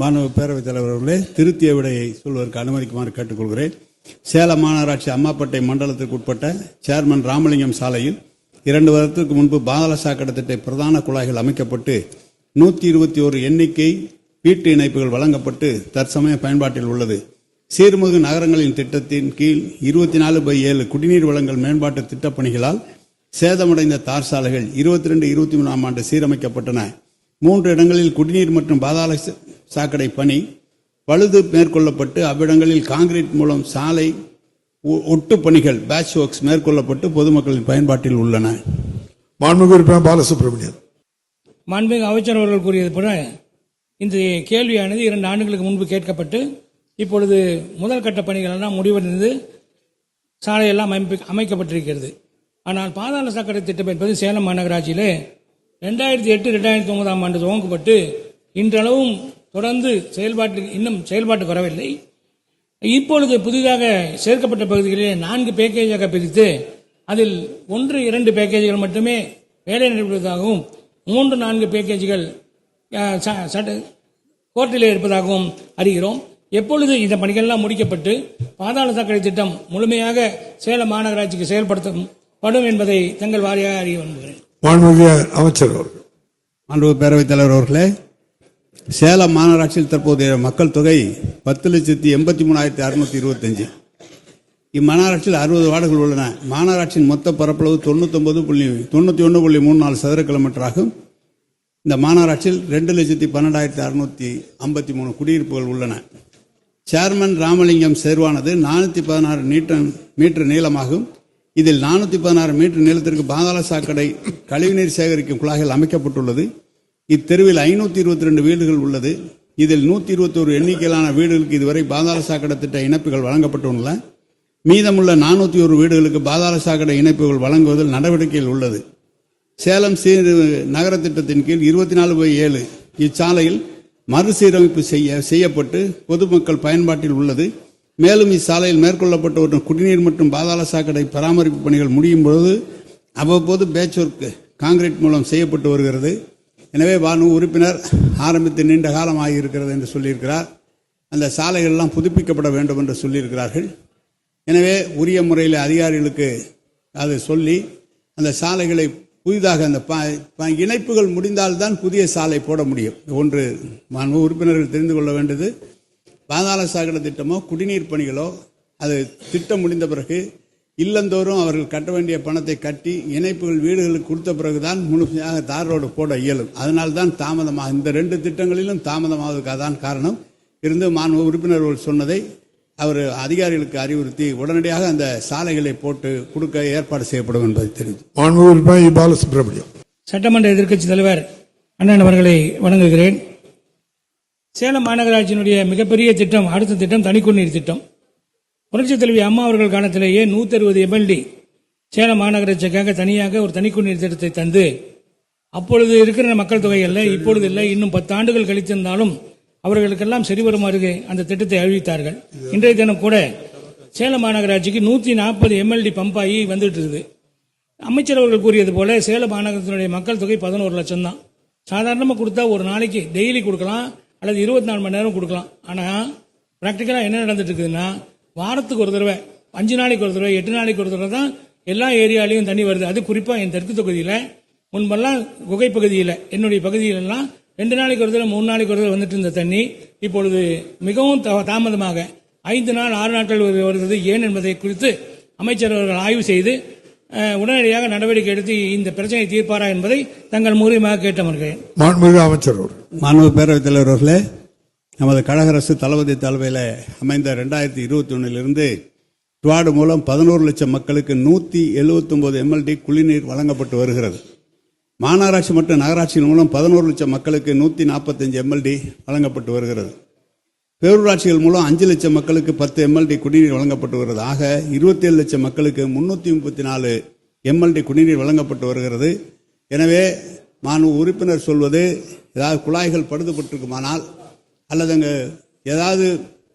மாணவ பேரவைத் தலைவர் அவர்களே திருத்திய விடையை சொல்வதற்கு அனுமதிக்குமாறு கேட்டுக்கொள்கிறேன். சேலம் மாநகராட்சி அம்மாப்பேட்டை மண்டலத்திற்கு உட்பட்ட சேர்மன் ராமலிங்கம் சாலையில் இரண்டு வருடத்திற்கு முன்பு பாதாள சாக்கடை திட்ட பிரதான குழாய்கள் அமைக்கப்பட்டு நூற்றி இருபத்தி ஒரு எண்ணிக்கை வீட்டு இணைப்புகள் வழங்கப்பட்டு தற்சமய பயன்பாட்டில் உள்ளது. சீர்மிகு நகரங்களின் திட்டத்தின் கீழ் இருபத்தி நாலு பை ஏழு குடிநீர் வழங்கல் மேம்பாட்டு திட்டப்பணிகளால் சேதமடைந்த தார் சாலைகள் இருபத்தி ரெண்டு இருபத்தி மூணாம் ஆண்டு சீரமைக்கப்பட்டன. மூன்று இடங்களில் குடிநீர் மற்றும் பாதாள சாக்கடை பணி பழுது மேற்கொள்ளப்பட்டு அவ்விடங்களில் கான்கிரீட் மூலம் சாலை ஒ- ஒட்டுப் பணிகள் பேட்ச் ஒர்க்ஸ் மேற்கொள்ளப்பட்டு பொதுமக்களின் பயன்பாட்டில் உள்ளன. மாண்புமிகு உறுப்பினர் பாலசுப்ரமணியன். மாண்புமிகு அமைச்சர் அவர்கள் கூறியது போல இந்த கேள்வியானது இரண்டு ஆண்டுகளுக்கு முன்பு கேட்கப்பட்டு இப்பொழுது முதல் கட்ட பணிகள் எல்லாம் முடிவடைந்து சாலையெல்லாம் அமைப்பு அமைக்கப்பட்டிருக்கிறது. ஆனால் பாதாள சாக்கடை திட்டம் என்பது சேலம் மாநகராட்சியிலே ரெண்டாயிரத்தி எட்டு ரெண்டாயிரத்தி ஒன்பதாம் ஆண்டு துவங்கப்பட்டு இன்றளவும் தொடர்ந்து செயல்பாட்டுக்கு இன்னும் செயல்பாட்டுக்கு வரவில்லை. இப்பொழுது புதிதாக சேர்க்கப்பட்ட பகுதிகளிலே நான்கு பேக்கேஜாக பிரித்து அதில் ஒன்று இரண்டு பேக்கேஜ்கள் மட்டுமே வேலை நடைபெறுவதாகவும் மூன்று நான்கு பேக்கேஜ்கள் சட்ட- கோர்ட்டிலே இருப்பதாகவும் அறிகிறோம். எப்பொழுது இந்த பணிகள்லாம் முடிக்கப்பட்டு பாதாள சாக்கடை திட்டம் முழுமையாக சேலம் மாநகராட்சிக்கு செயல்படுத்தப்படும் என்பதை தங்கள் வாரியாக அறிய விரும்புகிறேன். மாண்புமிகு அமைச்சர் அவர்கள். மாண்பு பேரவைத் தலைவர் அவர்களே சேலம் மாநகராட்சியில் தற்போதைய மக்கள் தொகை பத்து லட்சத்தி எண்பத்தி மூணாயிரத்தி அறுநூத்தி இருபத்தஞ்சு. இம்மாநகராட்சியில் அறுபது வார்டுகள் உள்ளன. மாநகராட்சியின் மொத்த பரப்பளவு தொண்ணூத்தொன்பது புள்ளி தொண்ணூற்றி ஒன்று புள்ளி மூணு நாலு சதுர கிலோமீட்டர் ஆகும். இந்த மாநகராட்சியில் ரெண்டு லட்சத்தி பன்னெண்டாயிரத்தி அறுநூத்தி ஐம்பத்தி மூணு குடியிருப்புகள் உள்ளன. சேர்மன் ராமலிங்கம் சேர்வானது நானூற்றி பதினாறு மீட்டர் மீட்டர் நீளமாகும். இதில் நானூற்றி பதினாறு மீட்டர் நீளத்திற்கு பாதாள சாக்கடை கழிவுநீர் சேகரிக்கும் குழாய்கள் அமைக்கப்பட்டுள்ளது. இத்தெருவில் ஐநூற்றி இருபத்தி ரெண்டு வீடுகள் உள்ளது. இதில் நூற்றி இருபத்தோரு எண்ணிக்கையிலான வீடுகளுக்கு இதுவரை பாதாள சாக்கடை திட்ட இணைப்புகள் வழங்கப்பட்டுள்ள மீதமுள்ள நானூற்றி ஒரு வீடுகளுக்கு பாதாள சாக்கடை இணைப்புகள் வழங்குவதில் நடவடிக்கையில் உள்ளது. சேலம் சீர் நகர திட்டத்தின் கீழ் இருபத்தி நாலு பை ஏழு இச்சாலையில் மறுசீரமைப்பு செய்ய செய்யப்பட்டு பொதுமக்கள் பயன்பாட்டில் உள்ளது. மேலும் இச்சாலையில் மேற்கொள்ளப்பட்ட ஒரு குடிநீர் மற்றும் பாதாள சாக்கடை பராமரிப்பு பணிகள் முடியும் பொழுது அவ்வப்போது பேச் ஒர்க் காங்கிரீட் மூலம் செய்யப்பட்டு வருகிறது. எனவே பானு உறுப்பினர் ஆரம்பித்து நீண்ட காலம் ஆகியிருக்கிறது என்று சொல்லியிருக்கிறார். அந்த சாலைகள்லாம் புதுப்பிக்கப்பட வேண்டும் என்று சொல்லியிருக்கிறார்கள். எனவே உரிய முறையில் அதிகாரிகளுக்கு அதை சொல்லி அந்த சாலைகளை புதிதாக அந்த ப- ப- இணைப்புகள் முடிந்தால்தான் புதிய சாலை போட முடியும். ஒன்று மாண்பு உறுப்பினர்கள் தெரிந்து கொள்ள வேண்டியது. பாதாள சாகர திட்டமோ குடிநீர் பணிகளோ அது திட்டம் முடிந்த பிறகு இல்லந்தோறும் அவர்கள் கட்ட வேண்டிய பணத்தை கட்டி இணைப்புகள் வீடுகளுக்கு கொடுத்த பிறகுதான் முழுமையாக தார் ரோடு போட இயலும். அதனால்தான் தாமதமாக இந்த ரெண்டு திட்டங்களிலும் தாமதமாவதற்கு அதான் காரணம். இருந்து மாண்பு உறுப்பினர்கள் சொன்னதை அவர் அதிகாரிகளுக்கு அறிவுறுத்தி உடனடியாக அந்த சாலைகளை போட்டு கொடுக்க ஏற்பாடு செய்யப்படும் என்பதை தெரிவித்து மாண்புமிகு உறுப்பினர் இ. பாலசுப்ரமணியன் சட்டமன்ற எதிர்க்கட்சி தலைவர் அண்ணன் அவர்களை வணங்குகிறேன். சேலம் மாநகராட்சியினுடைய மிகப்பெரிய திட்டம் அடுத்த திட்டம் தனிக்குடிநீர் திட்டம். புரட்சித் தலைவி அம்மா அவர்கள் காலத்திலேயே 160 அறுபது எம்எல்டி சேலம் மாநகராட்சிக்காக தனியாக ஒரு தனிக்குடிநீர் திட்டத்தை தந்து அப்பொழுது இருக்கிற மக்கள் தொகை அல்ல இப்பொழுது இல்லை இன்னும் பத்து ஆண்டுகள் கழித்திருந்தாலும் அவர்களுக்கெல்லாம் சரி வருமாறு அந்த திட்டத்தை அறிவித்தார்கள். இன்றைய தினம் கூட சேலம் மாநகராட்சிக்கு நூற்றி நாற்பது எம்எல்டி பம்பாகி வந்துட்டு இருக்குது. அமைச்சர் அவர்கள் கூறியது போல சேலம் மாநகரத்தினுடைய மக்கள் தொகை பதினோரு லட்சம் தான். சாதாரணமாக கொடுத்தா ஒரு நாளைக்கு டெய்லி கொடுக்கலாம் அல்லது இருபத்தி நாலு மணி நேரம் கொடுக்கலாம். ஆனால் ப்ராக்டிக்கலாக என்ன நடந்துட்டு இருக்குதுன்னா வாரத்துக்கு ஒரு தடவை அஞ்சு நாளைக்கு ஒரு தடவை எட்டு நாளைக்கு ஒரு தடவை தான் எல்லா ஏரியாலையும் தண்ணி வருது. அது குறிப்பாக என் தெற்கு தொகுதியில். முன்பெல்லாம் குகை பகுதியில் என்னுடைய பகுதியிலெல்லாம் ரெண்டு நாளைக்கு ஒரு தடவை மூணு நாளைக்கு ஒரு தடவை வந்துட்டு இருந்த தண்ணி இப்பொழுது மிகவும் தா- தாமதமாக ஐந்து நாள் ஆறு நாட்கள் வரு- வருகிறது. ஏன் என்பதை குறித்து அமைச்சர் அவர்கள் ஆய்வு செய்து உடனடியாக நடவடிக்கை எடுத்து இந்த பிரச்சனையை தீர்ப்பாரா என்பதை தங்கள் மூலியமாக கேட்டமர்கிறேன். மாண்புமிகு அமைச்சர் அவர்கள். மாண்பு பேரவைத் தலைவர் அவர்களே நமது கழகரசு தளபதி தலைமையில் அமைந்த ரெண்டாயிரத்தி இருபத்தி ஒன்றிலிருந்து டுவாடு மூலம் பதினோரு லட்சம் மக்களுக்கு நூற்றி எழுபத்தொம்போது எம்எல்டி குடிநீர் வழங்கப்பட்டு வருகிறது. மாநகராட்சி மற்றும் நகராட்சியின் மூலம் பதினோரு லட்சம் மக்களுக்கு நூற்றி நாற்பத்தஞ்சு எம்எல்டி வழங்கப்பட்டு வருகிறது. பேரூராட்சிகள் மூலம் அஞ்சு லட்சம் மக்களுக்கு பத்து எம்எல்டி குடிநீர் வழங்கப்பட்டு வருகிறது. ஆக இருபத்தேழு லட்சம் மக்களுக்கு முன்னூற்றி முப்பத்தி நாலு எம்எல்டி குடிநீர் வழங்கப்பட்டு வருகிறது. எனவே மாணவ உறுப்பினர் சொல்வது ஏதாவது குழாய்கள் பழுதுபட்டிருக்குமானால் அல்லது அங்கே ஏதாவது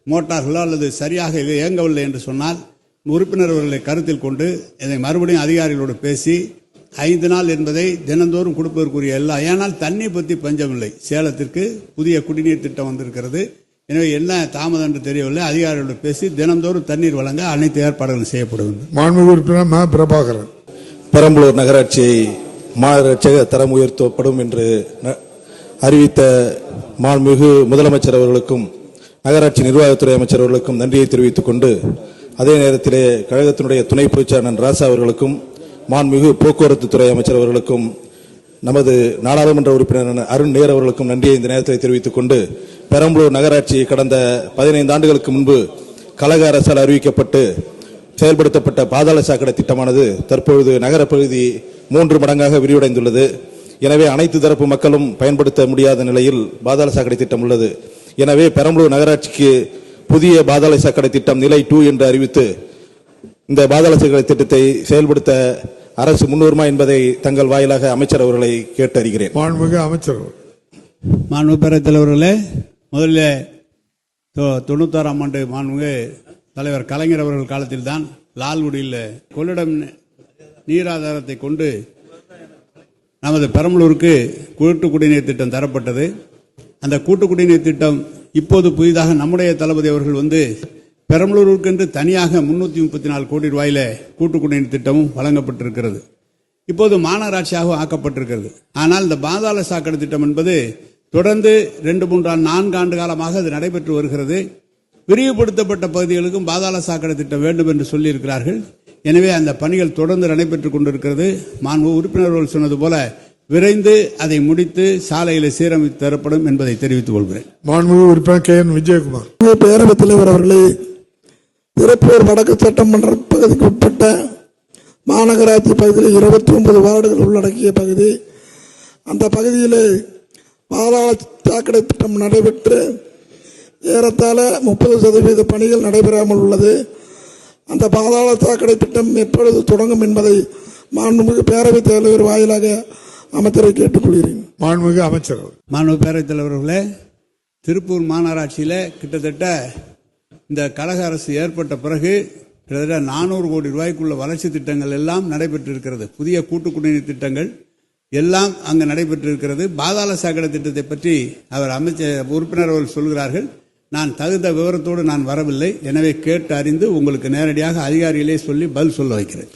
மோட்டார்களோ அல்லது சரியாக இது இயங்கவில்லை என்று சொன்னால் உறுப்பினர் அவர்களை கருத்தில் கொண்டு இதை மறுபடியும் அதிகாரிகளோடு பேசி ஐந்து நாள் என்பதை தினந்தோறும் கொடுப்பதற்குரிய எல்லா ஏனால் தண்ணி பற்றி பஞ்சமில்லை. சேலத்திற்கு புதிய குடிநீர் திட்டம் வந்திருக்கிறது. எனவே என்ன தாமதம் என்று தெரியவில்லை. அதிகாரிகளோடு பேசி தினந்தோறும் தண்ணீர் வழங்க அனைத்து ஏற்பாடுகளும் செய்யப்படும் மாண்புமிகு உறுப்பினர் ம. பிரபாகரன். பெரம்பலூர் நகராட்சியை மாநகராட்சியாக தரம் உயர்த்தப்படும் என்று ந- அறிவித்த மாண்புமிகு முதலமைச்சர் அவர்களுக்கும் நகராட்சி நிர்வாகத்துறை அமைச்சர் அவர்களுக்கும் நன்றியை தெரிவித்துக் கொண்டு அதே நேரத்திலே கழகத்தினுடைய துணை பொதுச்சாளர் ராசா அவர்களுக்கும் மாண்புமிகு போக்குவரத்து துறை அமைச்சர் அவர்களுக்கும் நமது நாடாளுமன்ற உறுப்பினர் அருண் நேர் அவர்களுக்கும் நன்றியை இந்த நேரத்தில் தெரிவித்துக் கொண்டு பெரம்பலூர் நகராட்சி கடந்த பதினைந்து ஆண்டுகளுக்கு முன்பு கழக அரசால் அறிவிக்கப்பட்டு செயல்படுத்தப்பட்ட பாதாள சாக்கடை திட்டமானது தற்பொழுது நகரப்பகுதி மூன்று மடங்காக விரிவடைந்துள்ளது. எனவே அனைத்து தரப்பு மக்களும் பயன்படுத்த முடியாத நிலையில் பாதாள சாக்கடை திட்டம் உள்ளது. எனவே பெரம்பலூர் நகராட்சிக்கு புதிய பாதாள சாக்கடை திட்டம் நிலை டூ என்று அறிவித்து இந்த பாதாள சாக்கடை திட்டத்தை செயல்படுத்த அரசு முன்வருமா என்பதை தங்கள் வாயிலாக அமைச்சர் அவர்களை கேட்டறிகிறேன். மாண்புமிகு அமைச்சர் அவர்கள். மாண்பு தலைவர்களே முதல்ல தொண்ணூத்தாறாம் ஆண்டு மாண்புமிகு தலைவர் கலைஞர் அவர்கள் காலத்தில்தான் லால்குடியில் கொள்ளிடம் நீராதாரத்தை கொண்டு நமது பெரம்பலூருக்கு கூட்டு குடிநீர் திட்டம் தரப்பட்டது. அந்த கூட்டு குடிநீர் திட்டம் இப்போது புதிதாக நம்முடைய தளபதி அவர்கள் வந்து பெரம்பலூருக்கென்று தனியாக முன்னூத்தி முப்பத்தி நாலு கோடி ரூபாயில கூட்டு குடிநீர் திட்டமும் வழங்கப்பட்டிருக்கிறது. இப்போது மாநகராட்சியாக ஆக்கப்பட்டிருக்கிறது. ஆனால் இந்த பாதாள சாக்கடை திட்டம் என்பது தொடர்ந்து ரெண்டு மூன்று நான்கு ஆண்டு காலமாக அது நடைபெற்று வருகிறது. விரிவுபடுத்தப்பட்ட பகுதிகளுக்கும் பாதாள சாக்கடை திட்டம் வேண்டும் என்று சொல்லியிருக்கிறார்கள். எனவே அந்த பணிகள் தொடர்ந்து நடைபெற்றுக் கொண்டிருக்கிறது. மாண்பு உறுப்பினர்கள் சொன்னது போல விரைந்து அதை முடித்து சாலையில் சீரமைத்து தரப்படும் என்பதை தெரிவித்துக் கொள்கிறேன். மாண்புமிகு உறுப்பினர் கே என் விஜயகுமார். பேரவைத் தலைவர் அவர்களே திருப்பூர் வடக்கு சட்டமன்ற பகுதிக்கு உட்பட்ட மாநகராட்சி பகுதியில் இருபத்தி ஒன்பது வார்டுகள் உள்ளடக்கிய பகுதி. அந்த பகுதியில் பாதாள சாக்கடை திட்டம் நடைபெற்று ஏறத்தாழ முப்பது சதவீத பணிகள் நடைபெறாமல் உள்ளது. அந்த பாதாள சாக்கடை திட்டம் எப்பொழுது தொடங்கும் என்பதை மாண்புமிகு பேரவைத் தலைவர் வாயிலாக அமைச்சரை கேட்டுக்கொள்கிறேன். மாண்புமிகு அமைச்சர் அவர்கள். மாண்பு பேரவைத் தலைவர்களே திருப்பூர் மாநகராட்சியில் கிட்டத்தட்ட இந்த கழக அரசு ஏற்பட்ட பிறகு கிட்டத்தட்ட நானூறு கோடி ரூபாய்க்குள்ள வளர்ச்சி திட்டங்கள் எல்லாம் நடைபெற்றிருக்கிறது. புதிய கூட்டு குடிநீர் திட்டங்கள் எல்லாம் அங்கு நடைபெற்றிருக்கிறது. பாதாள சாக்கடை திட்டத்தை பற்றி அவர் அமைச்சர் உறுப்பினர் அவர்கள் சொல்கிறார்கள். நான் தகுந்த விவரத்தோடு நான் வரவில்லை. எனவே கேட்டு அறிந்து உங்களுக்கு நேரடியாக அதிகாரிகளே சொல்லி பதில் சொல்ல வைக்கிறேன்.